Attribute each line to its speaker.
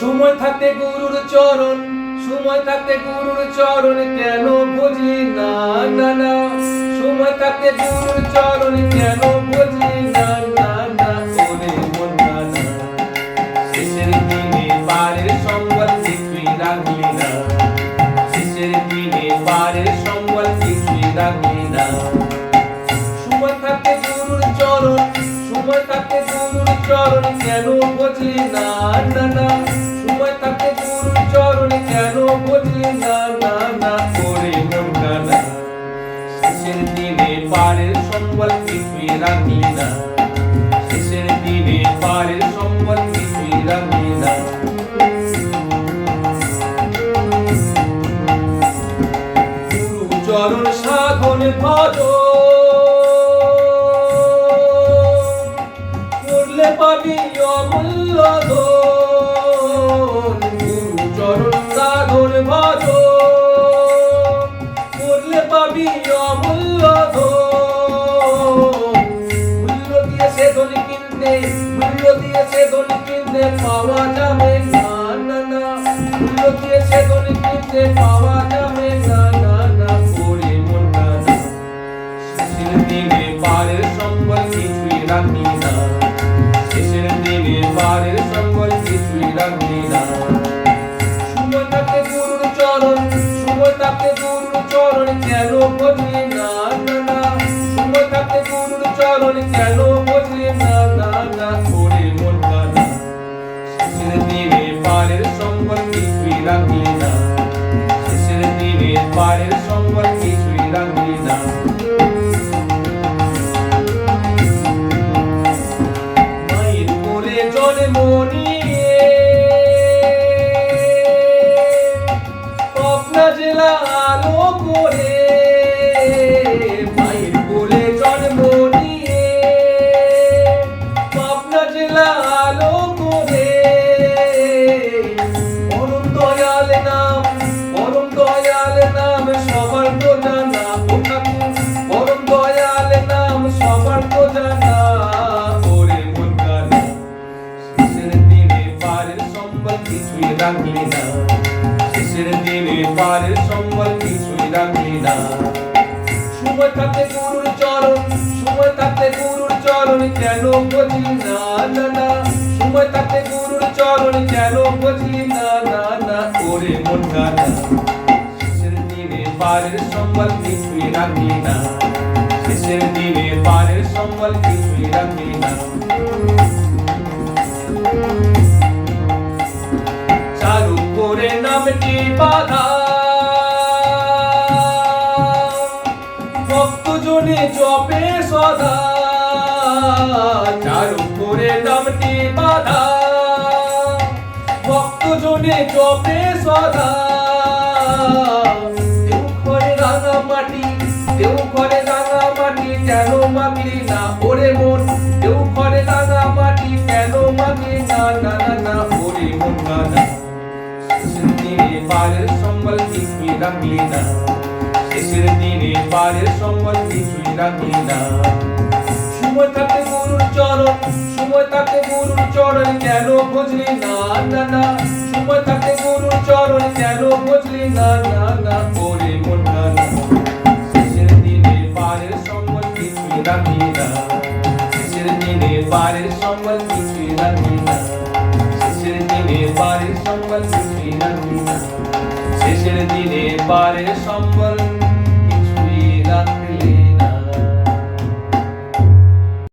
Speaker 1: সময় থাকতে গুরুর চরণ, সময় থাকতে গুরুর চরণ কেন বুঝলি না না সময় থাকতে গুরুর চরণ কেন বুঝলি না না না? না। সময় থাকতে চরণ, সময় থাকতে চরণ কেন বুঝলি না না না? চরণ কেন বুঝলি না না না করে মন না। শেষের দিনে পারের সম্বল কিছুই রাখলি না। শেষের দিনে পারের সম্বল কিছুই রাখলি না। চরণ সাধন ভজ দিয়ে সে কিনতে পাওয়া যাবে না না না। মূল্য দিয়ে সে কিনতে পাওয়া যাবে না না না। করে মন না। শেষের দিনে পারের সম্বল কিছুই রাখি না। শেষের দিনে পারের সম্বল কিছুই রাখি না। সময় থাকতে গুরুর চরণ সময় থাকতে গুরুর চরণ কেন বুঝলি না না না। সময় থাকতে গুরুর চরণ কেন বুঝলি না না না। পারের সম্বল কিছুই রাখি না কিছুই রাখলি না। শেষের দিনে কিছুই রাখলি না। সময় থাকতে গুরুর চরণ, সময় থাকতে চরণ কেন বুঝলি না না সময় থাকতে গুরুর চরণ কেন বুঝলি না না না? ওরে মন কানা শেষের দিনে পারের সম্বল কিছুই রাখলি না। শেষের দিনে পারের সম্বল কিছুই রাখলি না। করে নামটি বাধা? ভক্তজনে জপে সদা চালু করে নামটি বাধা। ভক্তজনে জপে সদা দেউ ঘরে রাঙা মাটি কেন মাগলি না ওরে মন? দেউ ঘরে রাঙা মাটি, কেন মাগলি না? না না ওরে মন না। দিনে পারের সম্বল কিছুই রাখলি না শেষের দিনে পারের সম্বল কিছুই রাখলি না সময় থাকতে গুরুর চরণ সময় থাকতে গুরুর চরণ কেন বুঝলি না না না সময় থাকতে গুরুর চরণ কেন বুঝলি না না না ওরে মন না শেষের দিনে পারের সম্বল কিছুই রাখলি না শেষের দিনে পারের সম্বল কিছুই রাখলি না দিনে পারের সম্বল শেষের দিনে পারে সম্বল